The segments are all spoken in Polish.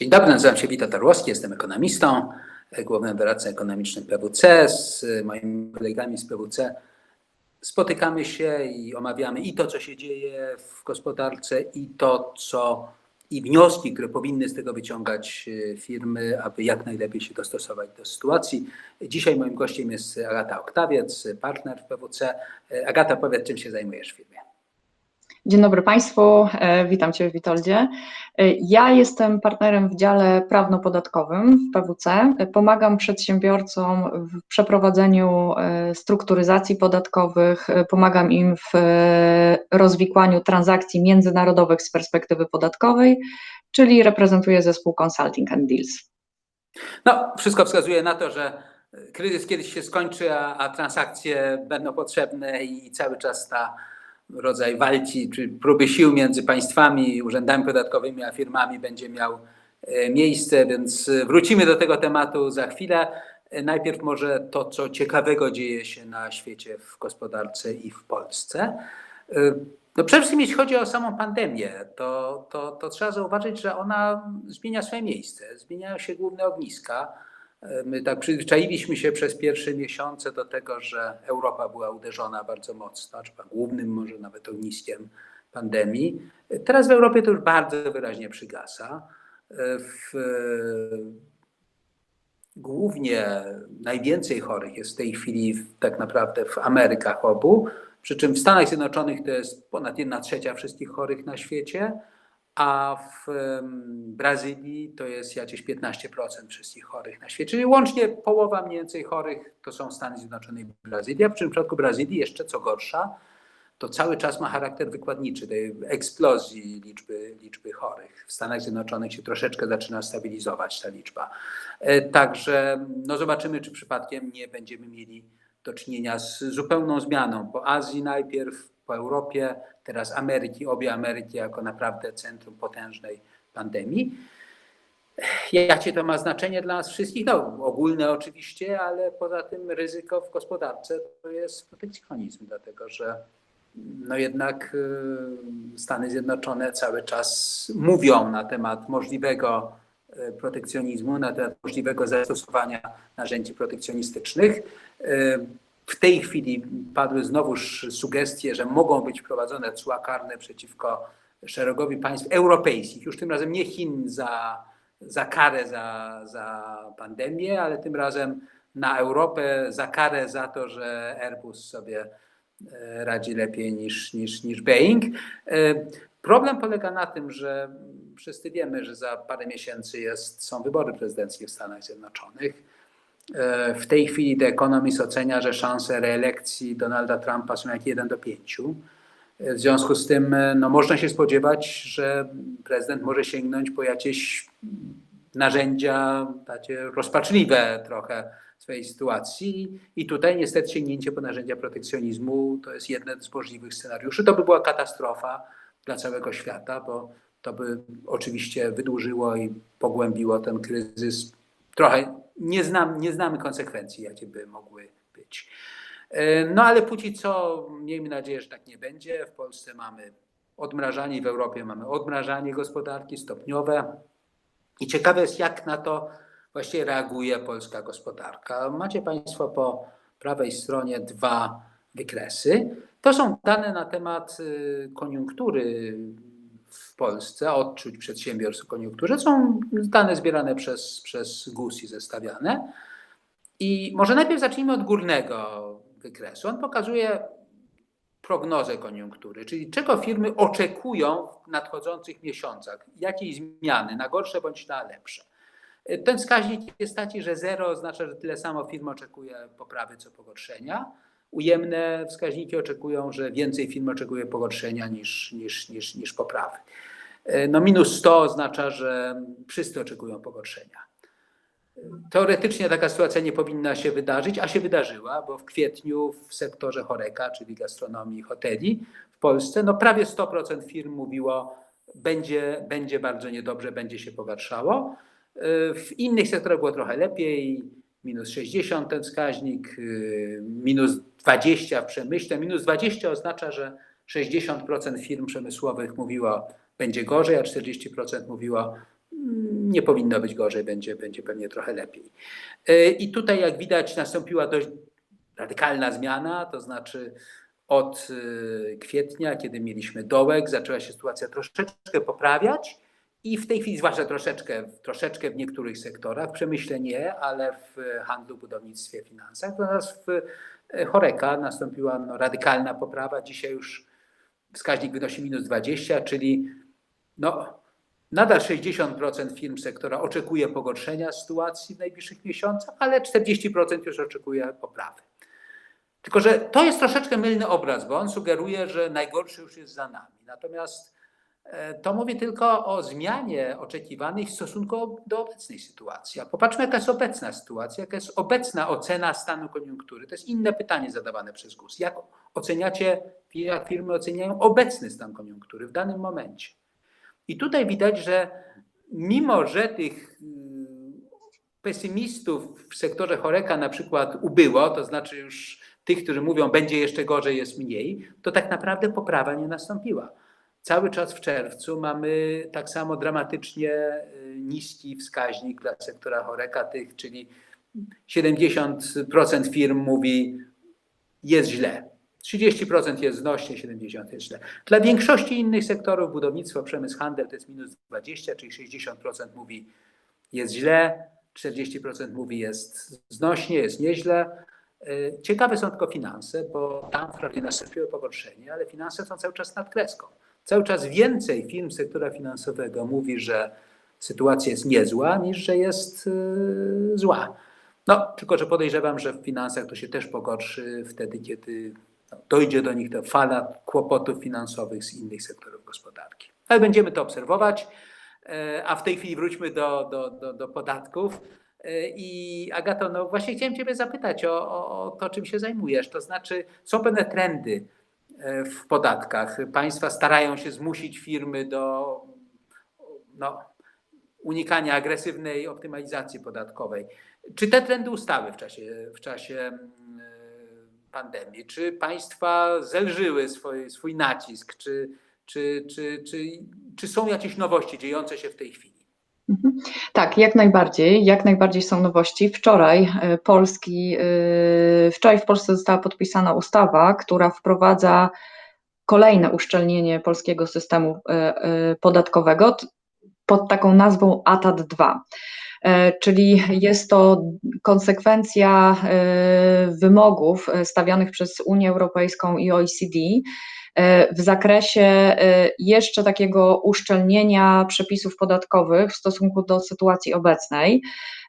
Dzień dobry, nazywam się Witold Tarłowski, jestem ekonomistą, głównym doradcą ekonomicznym PWC. Z moimi kolegami z PWC spotykamy się i omawiamy i to, co się dzieje w gospodarce, i to, co i wnioski, które powinny z tego wyciągać e, firmy, aby jak najlepiej się dostosować do sytuacji. Dzisiaj moim gościem jest Agata Oktawiec, partner w PWC. E, Agata, powiedz, czym się zajmujesz w firmie? Dzień dobry Państwu, e, witam Cię Witoldzie. E, Ja jestem partnerem w dziale prawno-podatkowym w PWC. E, Pomagam przedsiębiorcom w przeprowadzeniu strukturyzacji podatkowych, pomagam im w rozwikłaniu transakcji międzynarodowych z perspektywy podatkowej, czyli reprezentuję zespół Consulting and Deals. No, wszystko wskazuje na to, że kryzys kiedyś się skończy, a, a transakcje będą potrzebne i cały czas ta rodzaj walki czy próby sił między państwami, urzędami podatkowymi a firmami będzie miał e, miejsce, więc e, wrócimy do tego tematu za chwilę. E, Najpierw może to, co ciekawego dzieje się na świecie w gospodarce i w Polsce. No przede wszystkim jeśli chodzi o samą pandemię, to, to, to trzeba zauważyć, że ona zmienia swoje miejsce, zmieniają się główne ogniska. E, My tak przyzwyczailiśmy się przez pierwsze miesiące do tego, że Europa była uderzona bardzo mocno, czy głównym może nawet ogniskiem pandemii. E, Teraz w Europie to już bardzo wyraźnie przygasa. E, W, głównie najwięcej chorych jest w tej chwili w, tak naprawdę w Amerykach obu, przy czym w Stanach Zjednoczonych to jest ponad 1 trzecia wszystkich chorych na świecie, a w Brazylii to jest jakieś 15% wszystkich chorych na świecie. Czyli łącznie połowa mniej więcej chorych to są Stany Zjednoczone i Brazylia. W przypadku Brazylii jeszcze co gorsza, to cały czas ma charakter wykładniczy tej eksplozji liczby, liczby chorych. W Stanach Zjednoczonych się troszeczkę zaczyna stabilizować ta liczba. E, Także no zobaczymy, czy przypadkiem nie będziemy mieli do czynienia z zupełną zmianą. Po Azji najpierw, po Europie, teraz Ameryki, obie Ameryki jako naprawdę centrum potężnej pandemii. Jakie to ma znaczenie dla nas wszystkich? No, ogólne oczywiście, ale poza tym ryzyko w gospodarce to jest protekcjonizm, dlatego że no jednak y, Stany Zjednoczone cały czas mówią na temat możliwego y, protekcjonizmu, na temat możliwego zastosowania narzędzi protekcjonistycznych. W tej chwili padły znowuż sugestie, że mogą być wprowadzone cła karne przeciwko szeregowi państw europejskich, już tym razem nie Chin za, za karę za, za pandemię, ale tym razem na Europę za karę za to, że Airbus sobie e, radzi lepiej niż, niż, niż Boeing. E, Problem polega na tym, że wszyscy wiemy, że za parę miesięcy jest, są wybory prezydenckie w Stanach Zjednoczonych. E, W tej chwili The Economist ocenia, że szanse reelekcji Donalda Trumpa są jak 1 do 5. W związku z tym e, no, można się spodziewać, że prezydent może sięgnąć po jakieś narzędzia takie rozpaczliwe trochę swojej sytuacji i tutaj niestety sięgnięcie po narzędzia protekcjonizmu to jest jeden z możliwych scenariuszy. To by była katastrofa dla całego świata, bo to by oczywiście wydłużyło i pogłębiło ten kryzys. Trochę nie, znam, nie znamy konsekwencji, jakie by mogły być. E, No ale póki co miejmy nadzieję, że tak nie będzie. W Polsce mamy odmrażanie, w Europie mamy odmrażanie gospodarki stopniowe. I ciekawe jest, jak na to właściwie reaguje polska gospodarka. Macie Państwo po prawej stronie dwa wykresy. To są dane na temat y, koniunktury w Polsce, odczuć przedsiębiorstw w koniunkturze. Są dane zbierane przez, przez GUS i zestawiane. I może najpierw zacznijmy od górnego wykresu. On pokazuje prognozę koniunktury, czyli czego firmy oczekują w nadchodzących miesiącach, jakiej zmiany, na gorsze bądź na lepsze. Ten wskaźnik jest taki, że zero oznacza, że tyle samo firm oczekuje poprawy co pogorszenia. Ujemne wskaźniki oczekują, że więcej firm oczekuje pogorszenia niż, niż, niż, niż poprawy. No minus 100 oznacza, że wszyscy oczekują pogorszenia. Teoretycznie taka sytuacja nie powinna się wydarzyć, a się wydarzyła, bo w kwietniu w sektorze choreka, czyli gastronomii i hoteli w Polsce, no prawie 100% firm mówiło, będzie, będzie bardzo niedobrze, będzie się pogarszało. W innych sektorach było trochę lepiej, minus 60 ten wskaźnik, yy, minus 20 w przemyśle. Minus 20 oznacza, że 60% firm przemysłowych mówiło, będzie gorzej, a 40% mówiło, mm, nie powinno być gorzej, będzie, będzie pewnie trochę lepiej. E, I tutaj, jak widać, nastąpiła dość radykalna zmiana, to znaczy od e, kwietnia, kiedy mieliśmy dołek, zaczęła się sytuacja troszeczkę poprawiać i w tej chwili, zwłaszcza troszeczkę, troszeczkę w niektórych sektorach, w przemyśle nie, ale w handlu, budownictwie, finansach. Natomiast w choreka nastąpiła no, radykalna poprawa. Dzisiaj już wskaźnik wynosi minus 20, czyli no, nadal 60% firm sektora oczekuje pogorszenia sytuacji w najbliższych miesiącach, ale 40% już oczekuje poprawy. Tylko, że to jest troszeczkę mylny obraz, bo on sugeruje, że najgorszy już jest za nami. Natomiast e, to mówi tylko o zmianie oczekiwanej w stosunku do obecnej sytuacji. A popatrzmy, jaka jest obecna sytuacja, jaka jest obecna ocena stanu koniunktury. To jest inne pytanie zadawane przez GUS. Jak oceniacie, jak firmy oceniają obecny stan koniunktury w danym momencie? I tutaj widać, że mimo, że tych mm, pesymistów w sektorze choreka na przykład ubyło, to znaczy już tych, którzy mówią, będzie jeszcze gorzej, jest mniej, to tak naprawdę poprawa nie nastąpiła. Cały czas w czerwcu mamy tak samo dramatycznie y, niski wskaźnik dla sektora choreka, tych, czyli 70% firm mówi, jest źle. 30% jest znośnie, 70% jest źle. Dla większości innych sektorów, budownictwo, przemysł, handel to jest minus 20, czyli 60% mówi jest źle, 40% mówi jest znośnie, jest nieźle. Y, ciekawe są tylko finanse, bo tam wprawdzie nastąpiło pogorszenie, ale finanse są cały czas nad kreską. Cały czas więcej firm sektora finansowego mówi, że sytuacja jest niezła, niż że jest y, zła. No, tylko że podejrzewam, że w finansach to się też pogorszy wtedy, kiedy no, dojdzie do nich ta fala kłopotów finansowych z innych sektorów gospodarki. Ale będziemy to obserwować. E, a w tej chwili wróćmy do, do, do, do podatków. E, I Agato, no właśnie chciałem Ciebie zapytać o, o, o to, czym się zajmujesz. To znaczy, są pewne trendy w podatkach. Państwa starają się zmusić firmy do no, unikania agresywnej optymalizacji podatkowej. Czy te trendy ustały w czasie, w czasie pandemii? Czy państwa zelżyły swój, swój nacisk? Czy, czy, czy, czy, czy są jakieś nowości dziejące się w tej chwili? Mhm. Tak, jak najbardziej, jak najbardziej są nowości. Wczoraj e, Polski, e, wczoraj w Polsce została podpisana ustawa, która wprowadza kolejne uszczelnienie polskiego systemu e, podatkowego pod taką nazwą ATAD 2. E, czyli jest to konsekwencja wymogów stawianych przez Unię Europejską i OECD w zakresie jeszcze takiego uszczelnienia przepisów podatkowych w stosunku do sytuacji obecnej.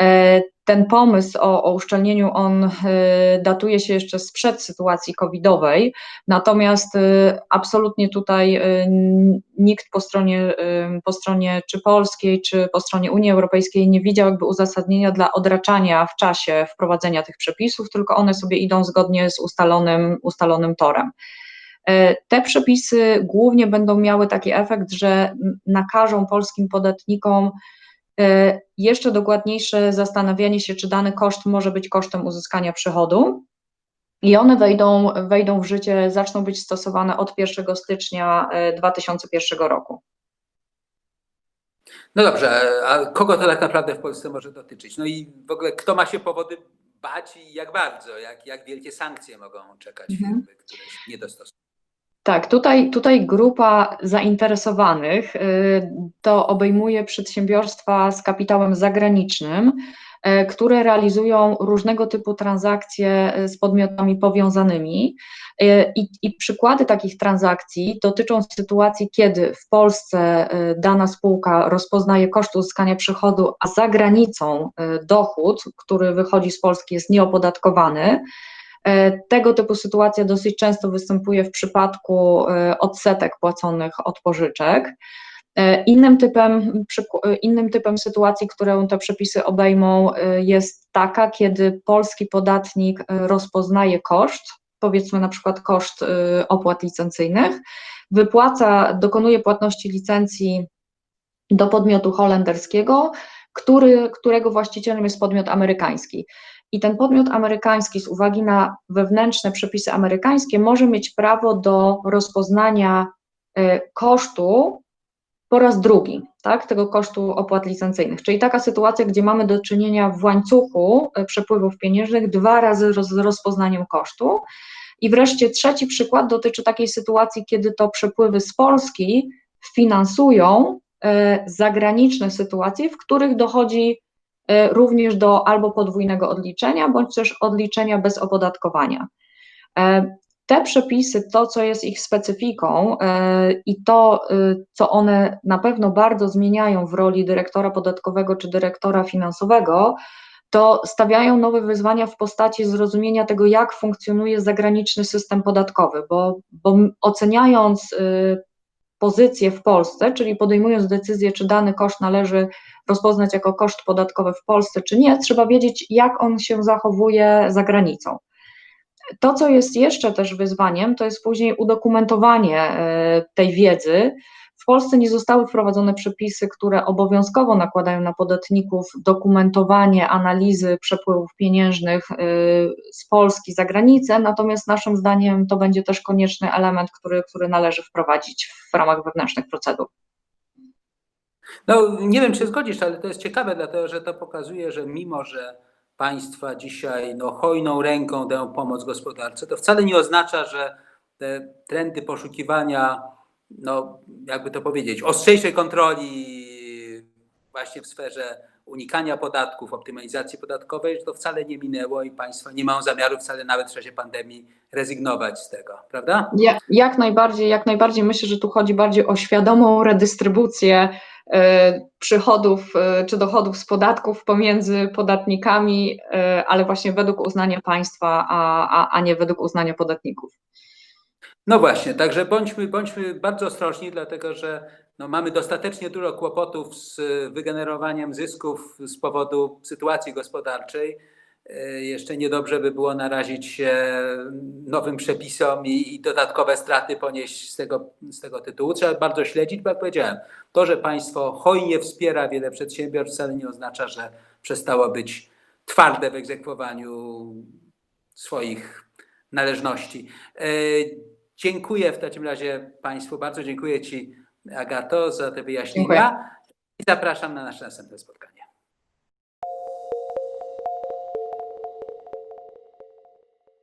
E, ten pomysł o, o uszczelnieniu, on e, datuje się jeszcze sprzed sytuacji covidowej, natomiast e, absolutnie tutaj nikt po stronie, po stronie czy polskiej, czy po stronie Unii Europejskiej nie widział jakby uzasadnienia dla odraczania w czasie wprowadzenia tych przepisów, tylko one sobie idą zgodnie z ustalonym, ustalonym torem. Te przepisy głównie będą miały taki efekt, że nakażą polskim podatnikom E, jeszcze dokładniejsze zastanawianie się, czy dany koszt może być kosztem uzyskania przychodu. I one wejdą, wejdą w życie, zaczną być stosowane od 1 stycznia 2001 e, roku. No dobrze, a kogo to tak naprawdę w Polsce może dotyczyć? No i w ogóle kto ma się powody bać i jak bardzo, jak, jak wielkie sankcje mogą czekać mhm. firmy, które się nie dostosują? Tak, tutaj, tutaj grupa zainteresowanych y, to obejmuje przedsiębiorstwa z kapitałem zagranicznym, y, które realizują różnego typu transakcje y, z podmiotami powiązanymi. I, I, przykłady takich transakcji dotyczą sytuacji, kiedy w Polsce dana spółka rozpoznaje koszt uzyskania przychodu, a za granicą dochód, który wychodzi z Polski, jest nieopodatkowany. E, tego typu sytuacja dosyć często występuje w przypadku e, odsetek płaconych od pożyczek. E, innym typem, innym typem sytuacji, którą te przepisy obejmą, jest taka, kiedy polski podatnik rozpoznaje koszt, powiedzmy na przykład koszt opłat licencyjnych, wypłaca, dokonuje płatności licencji do podmiotu holenderskiego, który, którego właścicielem jest podmiot amerykański. I ten podmiot amerykański, z uwagi na wewnętrzne przepisy amerykańskie, może mieć prawo do rozpoznania e, kosztu po raz drugi, tak, tego kosztu opłat licencyjnych. Czyli taka sytuacja, gdzie mamy do czynienia w łańcuchu e, przepływów pieniężnych dwa razy z rozpoznaniem kosztu. I wreszcie trzeci przykład dotyczy takiej sytuacji, kiedy to przepływy z Polski finansują e, zagraniczne sytuacje, w których dochodzi również do albo podwójnego odliczenia, bądź też odliczenia bez opodatkowania. E, Te przepisy, to co jest ich specyfiką e, i to, co one na pewno bardzo zmieniają w roli dyrektora podatkowego czy dyrektora finansowego, to stawiają nowe wyzwania w postaci zrozumienia tego, jak funkcjonuje zagraniczny system podatkowy, bo, bo oceniając y, pozycję w Polsce, czyli podejmując decyzję, czy dany koszt należy rozpoznać jako koszt podatkowy w Polsce, czy nie, trzeba wiedzieć, jak on się zachowuje za granicą. To, co jest jeszcze też wyzwaniem, to jest później udokumentowanie y, tej wiedzy. W Polsce nie zostały wprowadzone przepisy, które obowiązkowo nakładają na podatników dokumentowanie analizy przepływów pieniężnych y, z Polski za granicę, natomiast naszym zdaniem to będzie też konieczny element, który, który należy wprowadzić w ramach wewnętrznych procedur. No, nie wiem, czy zgodzisz, ale to jest ciekawe, dlatego że to pokazuje, że mimo, że państwa dzisiaj no, hojną ręką dają pomoc gospodarce, to wcale nie oznacza, że te trendy poszukiwania, no, jakby to powiedzieć, ostrzejszej kontroli właśnie w sferze unikania podatków, optymalizacji podatkowej, że to wcale nie minęło i państwa nie mają zamiaru wcale nawet w czasie pandemii rezygnować z tego, prawda? Ja, jak najbardziej, jak najbardziej myślę, że tu chodzi bardziej o świadomą redystrybucję e, przychodów e, czy dochodów z podatków pomiędzy podatnikami, e, ale właśnie według uznania państwa, a, a, a nie według uznania podatników. No właśnie, także bądźmy, bądźmy bardzo ostrożni, dlatego że no, mamy dostatecznie dużo kłopotów z wygenerowaniem zysków z powodu sytuacji gospodarczej. E, Jeszcze niedobrze by było narazić się nowym przepisom i, i dodatkowe straty ponieść z tego, z tego tytułu. Trzeba bardzo śledzić, bo jak powiedziałem, to, że państwo hojnie wspiera wiele przedsiębiorstw, wcale nie oznacza, że przestało być twarde w egzekwowaniu swoich należności. Dziękuję w takim razie Państwu bardzo. Dziękuję Ci, Agato, za te wyjaśnienia Dziękuję. i zapraszam na nasze następne spotkanie.